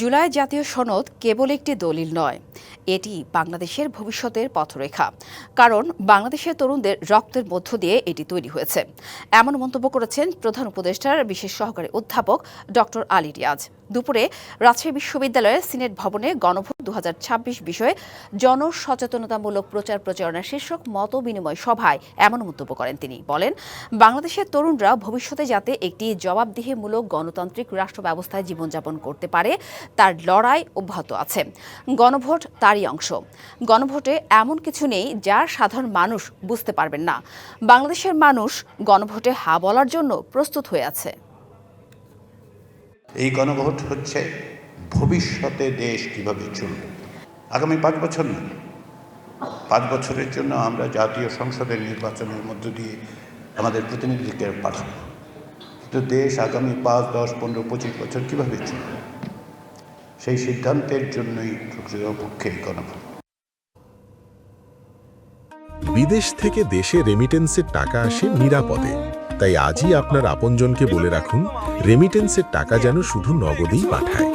জুলাই জাতীয় সনদ কেবল একটি দলিল নয়, এটি বাংলাদেশের ভবিষ্যতের পথরেখা। কারণ বাংলাদেশের তরুণদের রক্তের মধ্য দিয়ে এটি তৈরি হয়েছে। এমন মন্তব্য করেছেন প্রধান উপদেষ্টার বিশেষ সহকারী অধ্যাপক ডক্টর আলী রিয়াজ। দুপুরে রাজশাহী বিশ্ববিদ্যালয়ের সিনেট ভবনে গণভোট দু হাজার ছাব্বিশ বিষয়ে জনসচেতনতামূলক প্রচার প্রচারণা শীর্ষক মত বিনিময় সভায় এমন মন্তব্য করেন তিনি। বলেন, বাংলাদেশের তরুণরা ভবিষ্যতে যাতে একটি জবাবদিহিমূলক গণতান্ত্রিক রাষ্ট্র ব্যবস্থায় জীবনযাপন করতে পারে, তার লড়াই অব্যাহত আছে। গণভোট তারই অংশ। গণভোটে এমন কিছু নেই যা সাধারণ মানুষ বুঝতে পারবেন না। বাংলাদেশের মানুষ গণভোটে হা বলার জন্য প্রস্তুত হয়ে আছে। এই গণভোট হচ্ছে ভবিষ্যতে দেশ কীভাবে চলবে? আগামী পাঁচ বছর না, পাঁচ বছরের জন্য আমরা জাতীয় সংসদের নির্বাচনের মধ্য দিয়ে আমাদের প্রতিনিধিকে পাঠাবো। কিন্তু দেশ আগামী পাঁচ, দশ, পনেরো, পঁচিশ বছর কীভাবে চলবে? সেই সিদ্ধান্তের জন্যই প্রকৃতপক্ষে গণভোট। বিদেশ থেকে দেশে রেমিটেন্সের টাকা আসে নিরাপদে। তাই আজই আপনার আপনজনকে বলে রাখুন রেমিটেন্সের টাকা যেন শুধু নগদেই পাঠায়।